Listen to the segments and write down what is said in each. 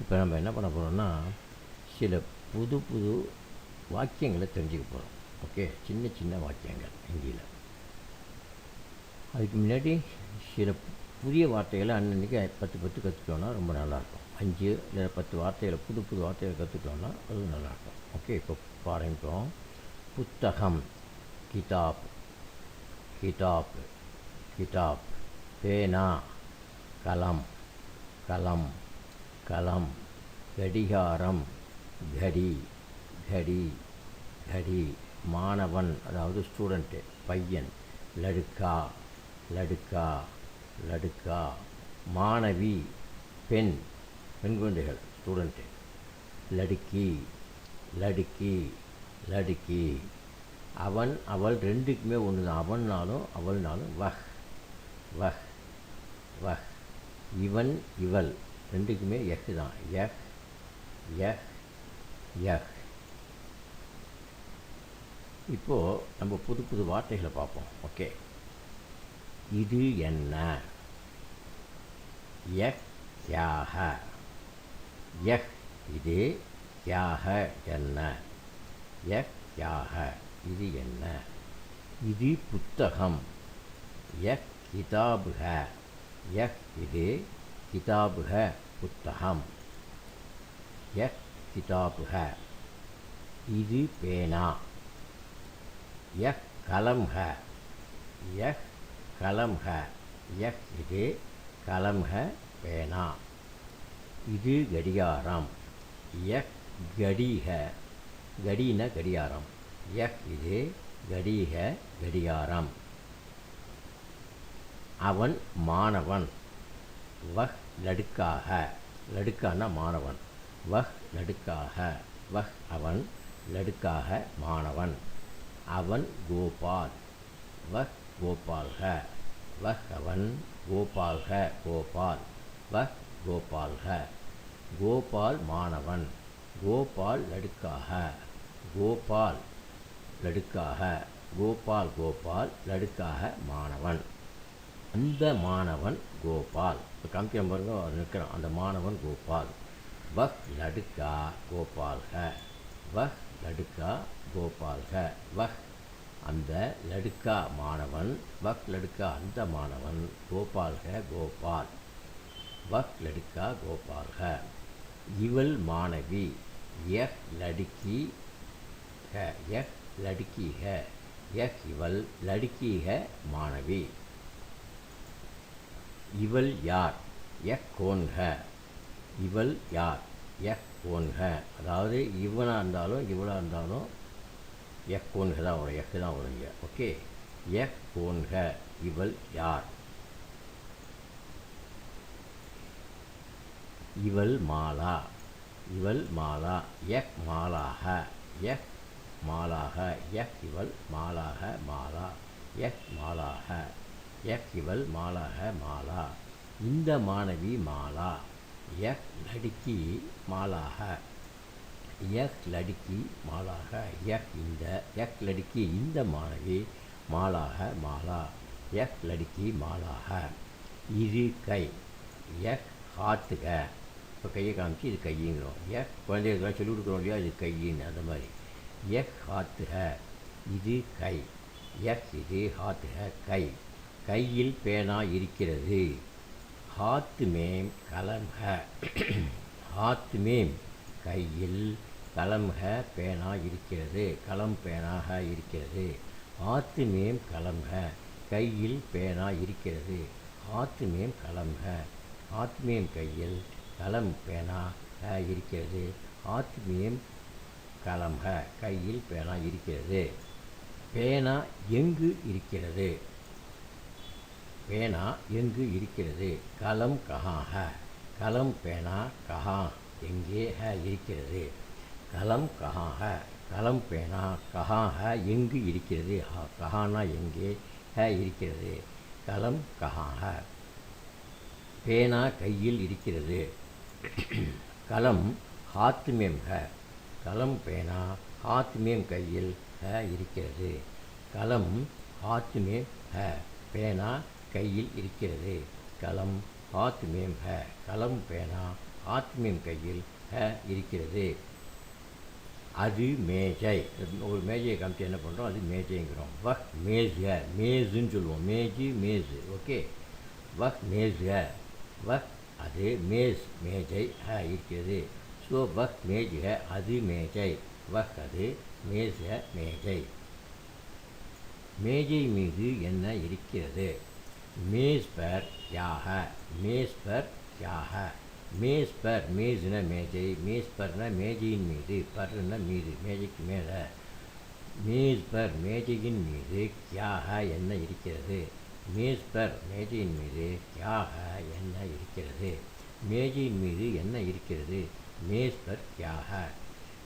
இப்போ நம்ம என்ன பண்ண போகிறோம்னா சில புது புது வாக்கியங்களை தெரிஞ்சுக்க போகிறோம் ஓகே? சின்ன சின்ன வாக்கியங்கள் ஹிந்தியில். அதுக்கு முன்னாடி சில புதிய வார்த்தைகளை அன்னன்னைக்கு பத்து பத்து கற்றுக்கிட்டோன்னா ரொம்ப நல்லாயிருக்கும். அஞ்சு இல்லை பத்து வார்த்தைகளை புது புது வார்த்தைகளை கற்றுக்கிட்டோம்னா அது நல்லாயிருக்கும். ஓகே? இப்போ பாருங்கோம் புத்தகம் கிதாப் கிதாப் கிதாப் பேனா கலம் கலம் கலம் கடிகாரம் கடி கடி கடி மாணவன் அதாவது ஸ்டூடெண்ட்டு பையன் லடுக்கா லடுக்கா லடுக்கா மாணவி பெண் பெண் குழந்தைகள் ஸ்டூடெண்ட்டு லடுக்கி லடுக்கி லடுக்கி. அவன் அவள் ரெண்டுக்குமே ஒன்று தான் அவன்னாலும் அவள்னாலும் வஹ் வஹ் வஹ். இவன் இவள். ரெண்டுக்குமே எஃப் தான். எஃப் எஃப் எஃப் இப்போது நம்ம புது புது வார்த்தைகளை பார்ப்போம். ஓகே இது என்ன? எஃப் யாக. எஃப் இது யாக என்ன? எஃப் யாக. இது என்ன? இது புத்தகம். எஃப் கிதாபு ஹ இது கிதாபு ஹ புத்தகம். எஸ் கிதாபுக. இது பேனா. எஹ் கலம்ஹ எஹ் கலம்ஹ எஹ் இது கலம்ஹ பேனா. இது கடிகாரம். எஹ் கடீஹ கடீன கடிகாரம். எஹ் இது கடீக கடிகாரம். அவன் மாணவன். வஹ் லடுக்காக. லடுக்கான மாணவன். வஹ் லடுக்காக. வஹ் அவன் லடுக்காக மாணவன். அவன் கோபால். வஹ் கோபால்க. வஹ் அவன் கோபால்க கோபால். வஹ் கோபால்க. கோபால் மாணவன். கோபால் லடுக்காக. கோபால் லடுக்காக. கோபால் கோபால் லடுக்காக மாணவன். அந்த மாணவன் கோபால். இப்போ காமிக்கிற பாருங்க நிற்கிறான். அந்த மாணவன் கோபால். வஹ் லடுக்கா கோபால் ஹ வஹ் லடுக்கா கோபால் ஹ வஹ் அந்த லடுக்கா மாணவன். வக் லடுக்கா அந்த மாணவன். கோபால் ஹ கோபால். வக் லடுக்கா கோபால் ஹ இவள் மாணவி. எஹ் லடுக்கி ஹ. எஹ் லடுக்கி ஹ. யஹ் இவள் லடுக்கி ஹ மாணவி. இவள் யார்? யக் கோன்க இவள் யார்? யக் கோன்க அதாவது இவனாக இருந்தாலும் இவளாக இருந்தாலும் எக் கோன்க தான் வரும். எக்கு தான் வரும் இங்கே. ஓகே? எக் கோன்க இவள் யார்? இவள் மாலா. இவள் மாலா. எக் மாலாக. எக் மாலாக. எக் இவள் மாலாக. மாலா. எக் மாலாக. எஃப் இவள் மாலாக மாலா. இந்த மாணவி மாலா. எஃப் லடுக்கி மாலாக. எஃப் லடுக்கி மாலாக. எஃப் இந்த. எஃப் லடுக்கி இந்த மாணவி மாலாக மாலா. எஃப் லடுக்கி மாலாக. இது கை. எஃப் ஹாத்துக இப்போ கையை காமிச்சு இது கையுங்கிறோம். எஃப் குழந்தைகளுக்கெல்லாம் சொல்லிக் கொடுக்குறோம் இல்லையா? இது கையின்னு அந்த மாதிரி. எஃப் ஹாத்துக இது கை. எஃப் இது ஹாத்துக கை. கையில் பேனா இருக்கிறது. ஹாத்துமேம் மேம் ஹாத்துமேம் கையில் கலம்ஹ பேனா இருக்கிறது. களம் பேனாக இருக்கிறது. ஆத்து மேம் கையில் பேனா இருக்கிறது. ஆத்துமேம் மேம் ஆத்மேம் கையில் கலம் பேனா இருக்கிறது. ஆத்மியம் மேம் கையில் பேனா இருக்கிறது. பேனா எங்கு இருக்கிறது? பேனா எங்கு இருக்கிறது? கலம் கஹாக கலம் பேனா கஹா. எங்கே ஹ இருக்கிறது? கலம் கஹா ஹ கலம் பேனா கஹா ஹ எங்கு இருக்கிறது? ஹ கஹானா எங்கே ஹ இருக்கிறது? கலம் கஹா ஹ பேனா கையில் இருக்கிறது. கலம் ஹாத்மேம் ஹ. கலம் பேனா ஹாத்மேம் கையில் ஹ இருக்கிறது. கலம் ஹாத்மேம் ஹ. பேனா கையில் இருக்கிறது. கலம் ஆத்மியம் ஹ கலம் பேனா ஆத்மியம் கையில் ஹ இருக்கிறது. அது மேஜை. ஒரு மேஜையை காமிச்சு என்ன பண்ணுறோம் அது மேஜைங்கிறோம். வஹ் மேஜ மேஜுன்னு சொல்லுவோம். மேஜு மேஜு. ஓகே? வஹ் மேஸ் ஹ. வஹ் அது மேஸ் மேஜை ஹ இருக்கிறது. ஸோ வஹ் மேஜ் ஹ அது மேஜை. வஹ் அது மேஸ் ஹ மேஜை. மேஜை மீது என்ன இருக்கிறது? மேஸ்பர் யாக மேஸ்பர் யாக. மேஸ்பர் மேஸ்னா மேஜை மேஸ்பர்ன மேஜையின் மீது பர்னா மீது மேஜைக்கு மேலே. மேஸ்பர் மேஜையின் மீது கியாக என்ன இருக்கிறது? மேஸ்பர் மேஜையின் மீது யாக என்ன இருக்கிறது? மேஜையின் மீது என்ன இருக்கிறது? மேஸ்பர் யாக.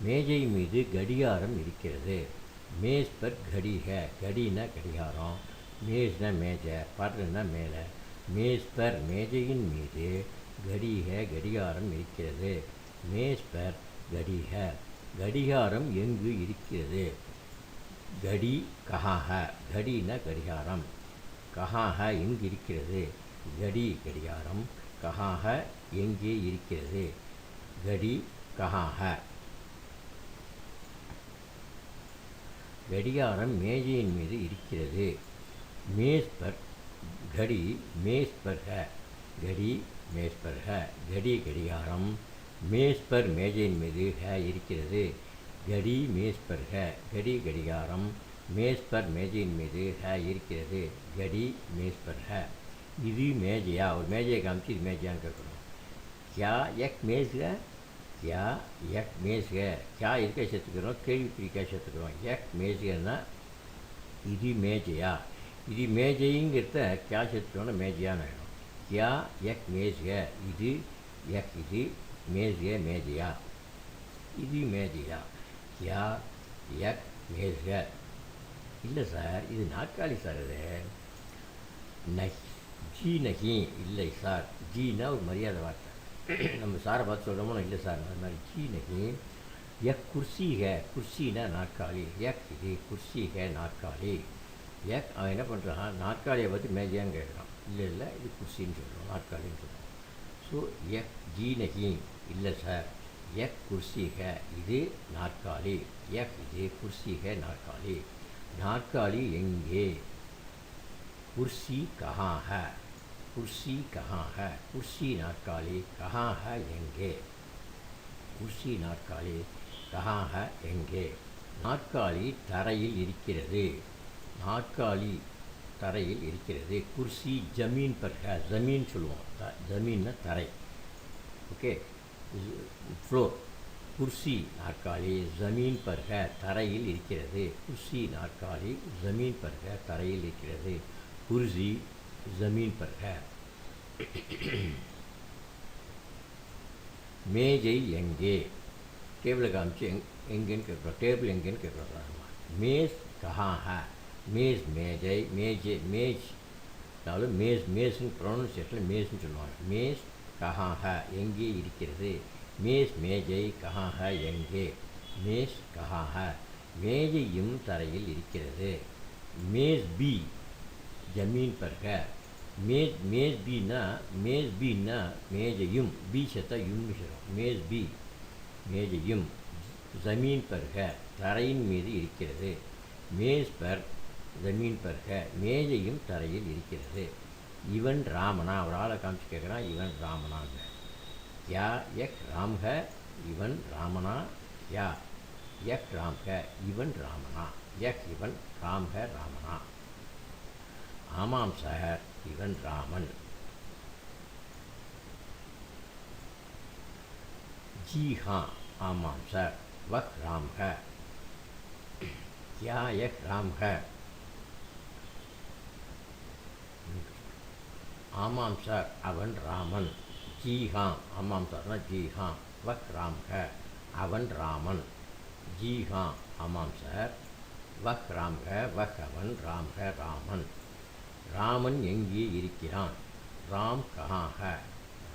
மேஜை மீது கடிகாரம் இருக்கிறது. மேஸ்பர் கடிக கடின கடிகாரம். மேஸ்னா மேஜை பர்னா மேலே. மேஸ்பர் மேஜையின் மீது கடிக கடிகாரம் இருக்கிறது. மேஸ்பர் கடிக கடிகாரம் எங்கு இருக்கிறது? கடி கஹாக கடின கடிகாரம். கஹாக எங்கு இருக்கிறது? கடி கடிகாரம். கஹாக எங்கே இருக்கிறது? கடி கஹாக கடிகாரம் மேஜையின் மீது இருக்கிறது. மேஸ்பர் கடி घड़ी मेज पर है ஹ கடி கடிகாரம் மேஸ்பர் மேஜையின் மீது ஹ இருக்கிறது. கடி மேஸ்பர் ஹ கடி கடிகாரம் மேஸ்பர் மேஜையின் மீது ஹ இருக்கிறது. கடி மேஸ்பர் ஹ. இது மேஜையா? ஒரு மேஜையை காமிச்சு இது மேஜையான்னு கேட்கணும். யா எக் மேஸ்க? யா எக் மேஸ்க. யா இருக்க சேர்த்துக்கிறோம்? கேள்விக்குறிக்காக சேர்த்துக்கிறோம். எக் மேஸ்கன்னா இது மேஜையா? இது மேஜைங்கிறத கியா சேர்த்தோன்னே மேஜையான ஆகிடும் கியா எக் மேஜிய. இது எக் இது மேஜிய மேஜையா. இது மேஜையா. கியா எக் மேஜிய. இல்லை சார் இது நாற்காலி சார் இது. நஹி ஜி நஹி. இல்லை சார் ஜீனா ஒரு மரியாதை வார்த்தை. நம்ம சாரை பார்த்து சொல்கிறோமோ இல்லை சார் அது மாதிரி ஜி நஹி எக் குர்சி ஹே குர்சினா நாற்காலி. எக் இது குர்சி ஹே நாற்காலி. ஏன்? அவன் என்ன பண்ணுறான் நாற்காலியை பார்த்து மேஜையான்னு கேட்குறான். இல்லை இல்லை இது குர்சின்னு சொல்கிறோம் நாற்காலின்னு சொல்கிறோம் ஸோ எஃப் ஜீ இல்லை சார் எஃப் குர்சிக இது நாற்காலி. எஃப் இது குர்சிக நாற்காலி. நாற்காலி எங்கே? குர்சி கஹாக குர்சி கஹாக குர்சி நாற்காலி கஹாக எங்கே? குர்சி நாற்காலி கஹாக எங்கே? நாற்காலி தரையில் இருக்கிறது. நாற்காலி தரையில் இருக்கிறது குர்சி ஜமீன் பர் ஹ ஜமீன் சொல்லுவோம் த ஜமீன்னா தரை ஓகே ஃப்ளோர் குர்சி நாற்காலி ஜமீன் பர் ஹ தரையில் இருக்கிறது குர்சி நாற்காலி ஜமீன் பர் ஹ தரையில் இருக்கிறது कुर्सी ज़मीन पर है மேஜை எங்கே டேபிளை காமிச்சு எங் எங்கேன்னு கேட்குறோம் டேபிள் எங்கேன்னு கேட்குறோம் மேஸ் கஹா ஹ மேஸ் மேஜை மேஜே மேஜ். அதாவது மேஸ் மேஸ்ன்னு ப்ரொனன்சியேஷனில் மேஸ்ன்னு சொல்லுவாங்க. மேஸ் கஹாஹ எங்கே இருக்கிறது? மேஸ் மேஜை கஹாஹ எங்கே? மேஸ் கஹாஹ. மேஜையும் தரையில் இருக்கிறது. மேஸ் பி ஜமீன் பர்க. மேஸ் மேஸ் பின்னா மேஸ் பின்னா மேஜையும். பி சத்தா யும் சொல்லுவோம். மேஸ் பி மேஜையும். ஜமீன் பர்க தரையின் மீது இருக்கிறது. மேஸ் பர் ஜமீன் பெருக மேஜையும் தரையில் இருக்கிறது. இவன் ராமனா. அவரால் ஆளை காமிச்சு கேட்குறான் இவன் ராமனாங்க. யா எக் ராம்க இவன் ராமனா. யா எக் ராம்க இவன் ராமனா. எக் இவன் ராம்க ராமனா. ஆமாம் சார் இவன் ராமன். ஜி ஹாں ஆமாம் சார் வக் ராம் ஹ யா எக் ராம் ஆமாம் சார் அவன் ராமன். ஜீஹாம். ஆமாம் சார்னா ஜீஹாம். வக் ராம் அவன் ராமன். ஜீஹாம். ஆமாம் சார். வக் ராம் வக் அவன் ராம்க ராமன். ராமன் எங்கே இருக்கிறான்? ராம் கஹாக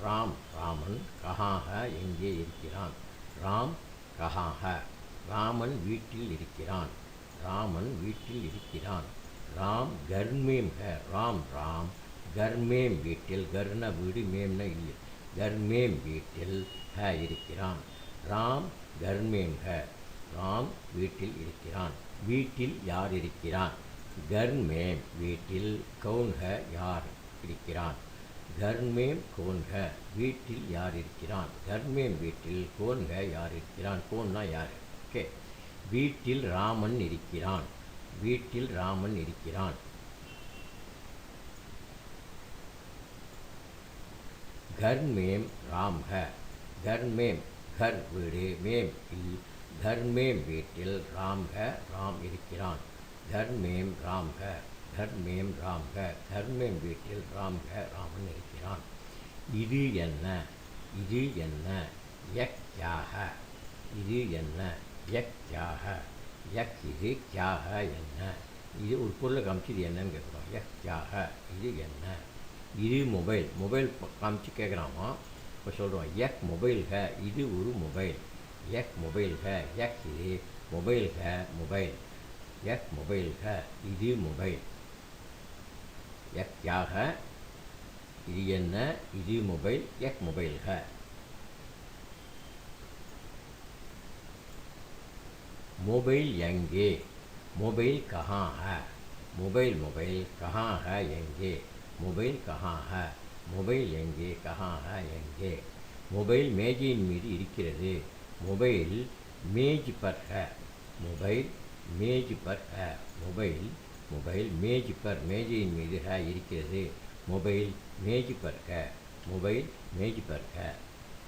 ராம் ராமன் கஹாக எங்கே இருக்கிறான்? ராம் கஹாக ராமன் வீட்டில் இருக்கிறான். ராமன் வீட்டில் இருக்கிறான். ராம் கர்மேம் ஹ. ராம் ராம் கர்மேம் வீட்டில் கர்னா வீடு மேம்னா இல்லை. கர்மேம் வீட்டில் ஹ இருக்கிறான். ராம் கர்மேம் ஹ ராம் வீட்டில் இருக்கிறான். வீட்டில் யார் இருக்கிறான்? கர்மேம் வீட்டில் கவுன் ஹ யார் இருக்கிறான்? கர்மேம் கோன் வீட்டில் யார் இருக்கிறான்? கர்மேம் வீட்டில் கோன் யார் இருக்கிறான்? கோன்னா யார்? ஓகே வீட்டில் ராமன் இருக்கிறான். வீட்டில் ராமன் இருக்கிறான். घर में राम है घर में घर வீடு மேம் இல் घर में வீட்டில் ராம் है ராம் இருக்கிறான் घर में ராம் है घर में ராம் है घर में வீட்டில் ராம் है ராமன் இருக்கிறான் இது என்ன இது என்ன யக் क्या है இது என்ன யக் क्या है யக் இது क्या है என்ன இது ஒரு பொருளை காமிச்சு இது என்னன்னு கேட்குறோம் யக் क्या है இது என்ன இது மொபைல் மொபைல் ப- காமிச்சு கேட்குறாமா இப்போ சொல்கிறோம் எக் மொபைல் ஹ இது ஒரு மொபைல் எக் மொபைல் ஹ எக் இது மொபைல் ஹ மொபைல் எக் மொபைல் ஹ இது மொபைல் எக் யாக இது என்ன இது மொபைல் எக் மொபைல் ஹ मोबाइल यंगे मोबाइल कहाँ है मोबाइल मोबाइल कहाँ है यंगे मोबाइल कहाँ है மொபைல் எங்கே கஹா ஹ எங்கே மொபைல் மேஜையின் மீது இருக்கிறது மொபைல் மேஜ் பர் ஹ மொபைல் மேஜ் பர் ஹ மொபைல் மொபைல் மேஜ் பர் மேஜையின் மீது ஹ இருக்கிறது மொபைல் மேஜ் பர் ஹ மொபைல் மேஜ் பர் ஹ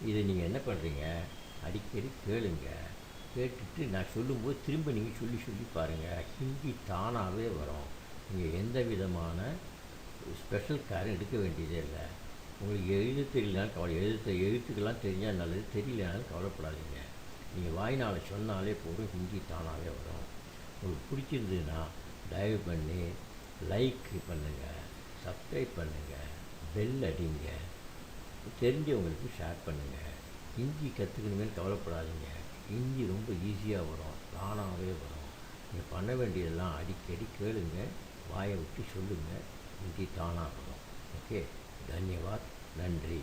இதை நீங்கள் என்ன பண்ணுறீங்க அடிக்கடி கேளுங்க கேட்டுட்டு நான் சொல்லும்போது திரும்ப நீங்கள் சொல்லி சொல்லி பாருங்கள் ஹிந்தி தானாகவே வரும் நீங்கள் எந்த விதமான ஸ்பெஷல் கேர் எடுக்க வேண்டியதே இல்லை. உங்களுக்கு எழுத தெரியலனாலும் கவலை எழுத்து எழுத்துக்கெல்லாம் தெரிஞ்சால் நல்லது தெரியலனாலும் கவலைப்படாதீங்க. நீங்கள் வாய்னால சொன்னாலே போதும் ஹிந்தி தானாகவே வரும். உங்களுக்கு பிடிச்சிருந்ததுன்னா தயவு பண்ணி லைக் பண்ணுங்கள் சப்ஸ்கிரைப் பண்ணுங்கள் பெல் அடிங்க. தெரிஞ்சவங்களுக்கு ஷேர் பண்ணுங்கள் ஹிந்தி கற்றுக்கணுமே கவலைப்படாதீங்க. ஹிந்தி ரொம்ப ஈஸியாக வரும் தானாகவே வரும். நீங்கள் பண்ண வேண்டியதெல்லாம் அடிக்கடி கேளுங்க வாயை விட்டு சொல்லுங்கள் ஹிந்தி தானாக ஓகே? தன்யவாத். நன்றி.